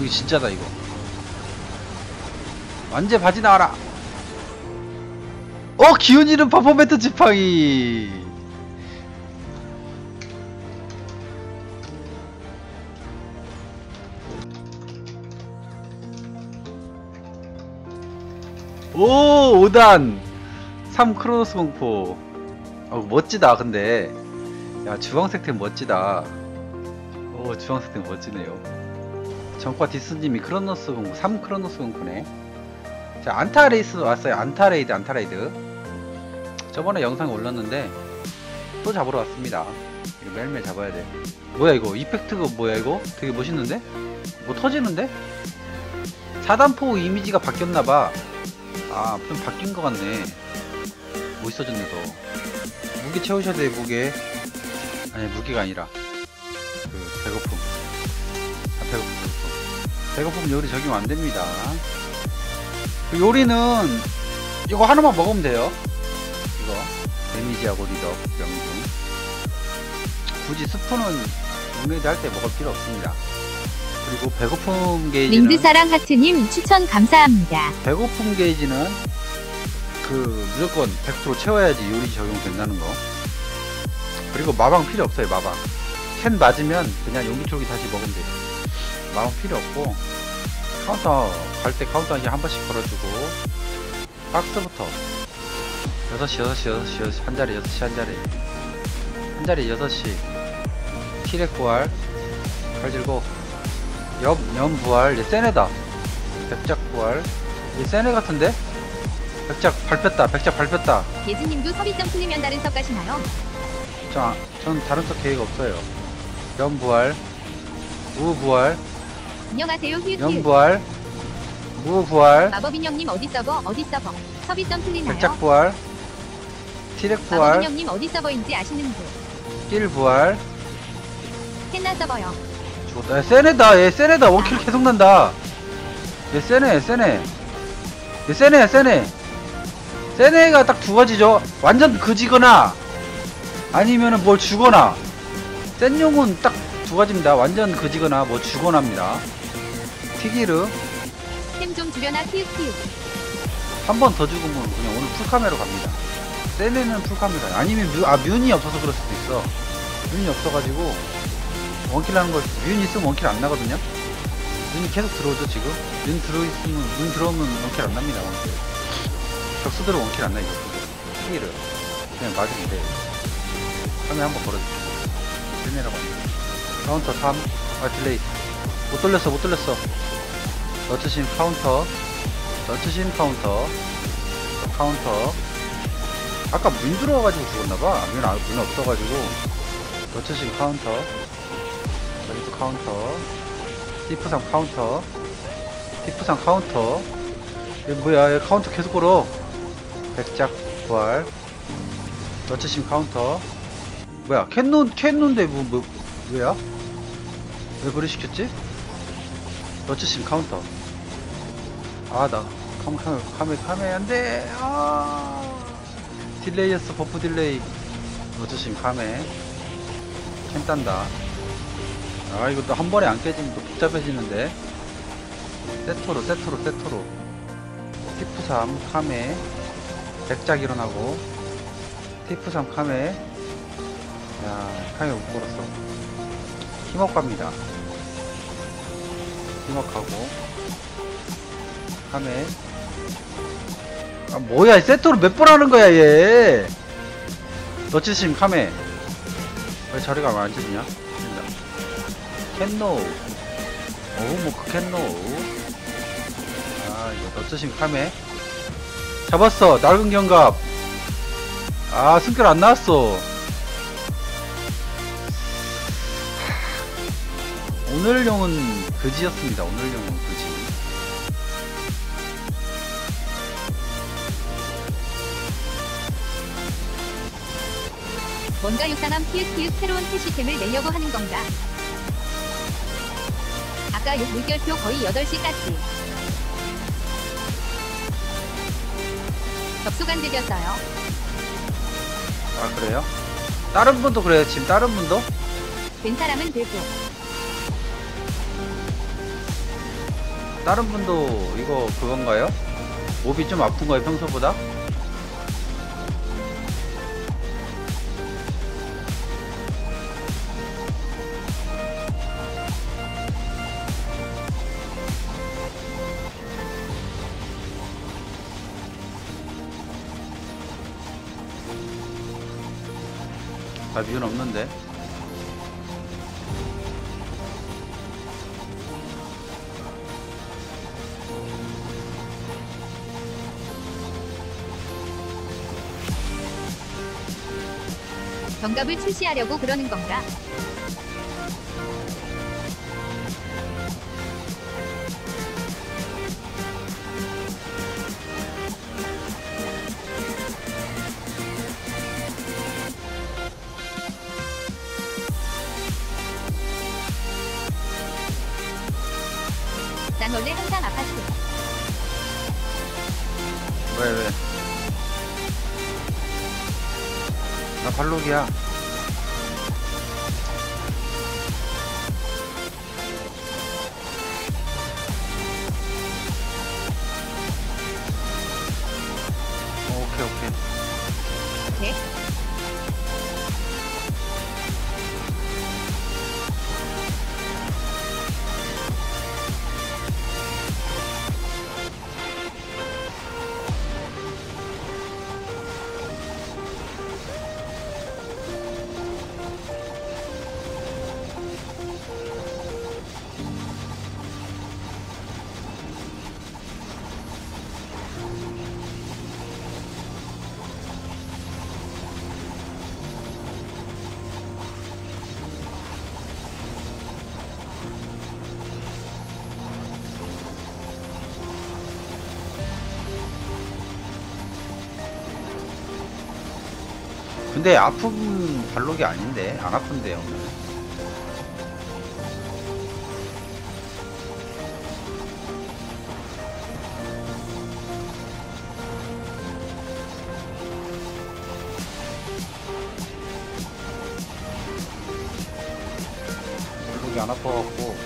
이거 진짜다 이거. 완전 바지 나와라. 어 기운 잃은 퍼포먼트 지팡이. 오 5단. 3 크로노스 공포. 어 멋지다 근데. 야 주황색 템 멋지다. 오 주황색 템 멋지네요 정과 디스님이 크로노스 공포 3 크로노스 공포네 자 안타레이스 왔어요 안타레이드 안타레이드 저번에 영상 올렸는데 또 잡으러 왔습니다 이거 매일매일 잡아야 돼 뭐야 이거 이펙트가 뭐야 이거 되게 멋있는데 뭐 터지는데 4단포 이미지가 바뀌었나봐 아, 좀 바뀐 것 같네. 멋있어졌네, 더. 무게 채우셔야 돼, 무게. 아니, 무게가 아니라. 그, 배고픔. 아, 배고픔, 요리 적용 안 됩니다. 그 요리는, 이거 하나만 먹으면 돼요. 이거. 데미지하고 리더, 명중. 굳이 스프는 용레이드 할때 먹을 필요 없습니다. 그리고 배고픔 게이지는. 링드사랑 하트님 추천 감사합니다. 배고픔 게이지는 그 무조건 100% 채워야지 요리 적용된다는 거. 그리고 마방 필요 없어요, 마방. 캔 맞으면 그냥 용기초기 다시 먹으면 돼요. 마방 필요 없고 카운터 갈 때 카운터 한 번씩 걸어주고 박스부터 6시, 6시, 6시, 6시 한 자리, 6시 한 자리 한 자리 6시 티렉 부활 칼 들고 옆, 연 부활, 얘 센애다. 백작 부활. 얘 센애 같은데? 백작 밟혔다, 백작 밟혔다. 예즈님도 섭이점 풀리면 다른 섭 가시나요? 자, 전 다른 쪽 계획 없어요. 연 부활, 무 부활, 안녕하세요 연 휴휴. 부활, 무 부활, 마법인형님 어디 서버 어디 서버 섭이점 풀리나요? 백작 부활, 티렉 부활, 마법인형님 어디 서버인지 아시는 분? 낄 부활. 캔나 서버요. 죽었다. 얘 센애다, 얘 센애다. 원킬 계속 난다. 얘 센애, 센애. 얘 센애, 센애. 센애가 딱 두 가지죠. 완전 그지거나, 아니면은 뭘 주거나. 센 용은 딱 두 가지입니다. 완전 그지거나 뭐 주거나입니다. 티기르. 템좀 주려나 키읔키읔. 한번 더 죽으면 그냥 오늘 풀카메로 갑니다. 센애는 풀카메라. 아니면 뮤, 아, 뮤이 없어서 그럴 수도 있어. 뮤이 없어가지고, 원킬 하는 걸, 뮤이 있으면 원킬 안 나거든요? 뮤이 계속 들어오죠, 지금? 뮤이 들어있으면, 뮤이 들어오면 원킬 안 납니다, 원킬. 격수들은 원킬 안 나요. 티기를. 그냥 맞으면 돼. 화면 한번 걸어줄게요. 센애라고 합니다. 카운터 3. 아, 딜레이. 못 돌렸어, 못 돌렸어. 너츠신 카운터. 너츠신 카운터. 카운터. 아까 문 들어와가지고 죽었나봐. 문, 아, 문 없어가지고. 너츠신 카운터. 여기도 카운터. 티프상 카운터. 티프상 카운터. 이거 뭐야, 얘 카운터 계속 걸어. 백작 부활. 너츠신 카운터. 뭐야, 캔논, 캔논데 뭐, 뭐, 왜야? 왜 그리 시켰지? 너츠신 카운터. 아, 나, 카메, 카메, 카메, 카메, 안 돼! 아! 딜레이였어, 버프 딜레이. 어쩌심 카메. 캠 딴다. 아, 이거 또 한 번에 안 깨지면 또 복잡해지는데. 세토로, 세토로, 세토로. 티프 3, 카메. 백작 일어나고. 티프 3, 카메. 야, 카메 못 걸었어. 힘업 갑니다. 힘업하고. 카메. 아 뭐야 이 세트로 몇 번 하는 거야 얘? 너치심 카메. 왜 저리가 안 쳐지냐? 캔노. 오뭐그 캔노. 아 이거 너치심 카메. 잡았어 낡은 경갑. 아 승결 안 나왔어. 오늘용은 그지였습니다. 오늘용은 그지 뭔가 유산함 키읔키읔 새로운 캐시템을 내려고 하는 건가? 아까 욕 물결표 거의 8시까지. 접수간 득이었어요. 아 그래요? 다른 분도 그래요 지금 다른 분도? 된 사람은 되고. 다른 분도 이거 그건가요? 몹이 좀 아픈가요 평소보다? 아 미운 없는데 병갑을 출시하려고 그러는 건가? 난 원래 항상 아파트. 왜 왜? 나 발록이야. 근데 아픈 발록이 아닌데 안 아픈데 오늘. 발록이 안 아파갖고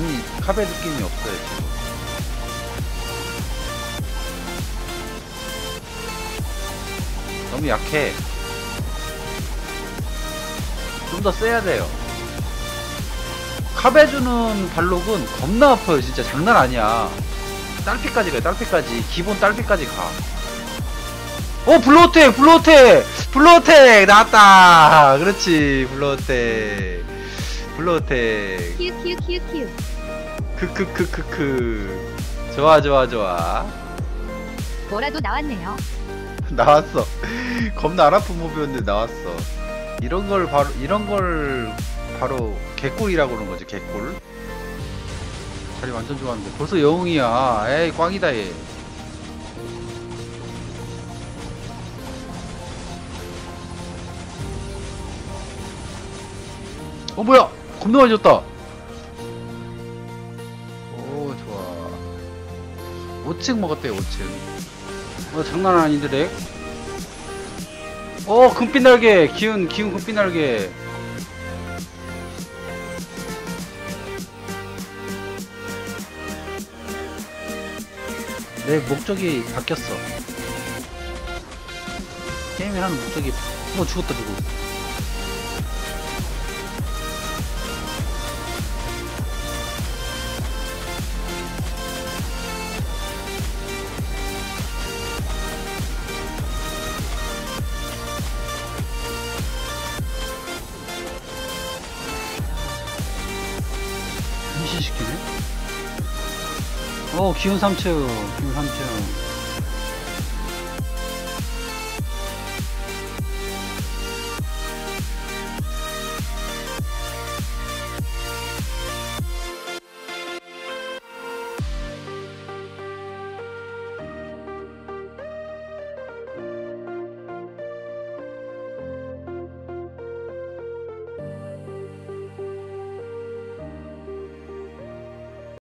아니 카베 느낌이 없어요 지금. 너무 약해. 좀 더 세야 돼요. 카베 주는 발록은 겁나 아파요 진짜 장난 아니야. 딸피까지 가요 딸피까지 기본 딸피까지 가. 어 블루호텍 블루호텍 블루호텍 나왔다. 그렇지 블루호텍 블루호텍. 키읔 키읔 키읔 키읔. 크크크크크 좋아 좋아 좋아. 뭐라도 나왔네요. 나왔어. 겁나 안 아픈 몹이었는데 나왔어. 이런 걸 바로 이런 걸 바로 개꿀이라고 그러는 거지 개꿀? 자리 완전 좋았는데. 벌써 영웅이야. 에이 꽝이다 얘. 어 뭐야? 겁나 많이 줬다 5층 먹었대요 5층. 어 장난 아닌데 렉? 어 금빛 날개. 기운 기운 금빛 날개. 내 목적이 바뀌었어. 게임을 하는 목적이 어 죽었다 누구 어, 기운 3층, 기운 3층.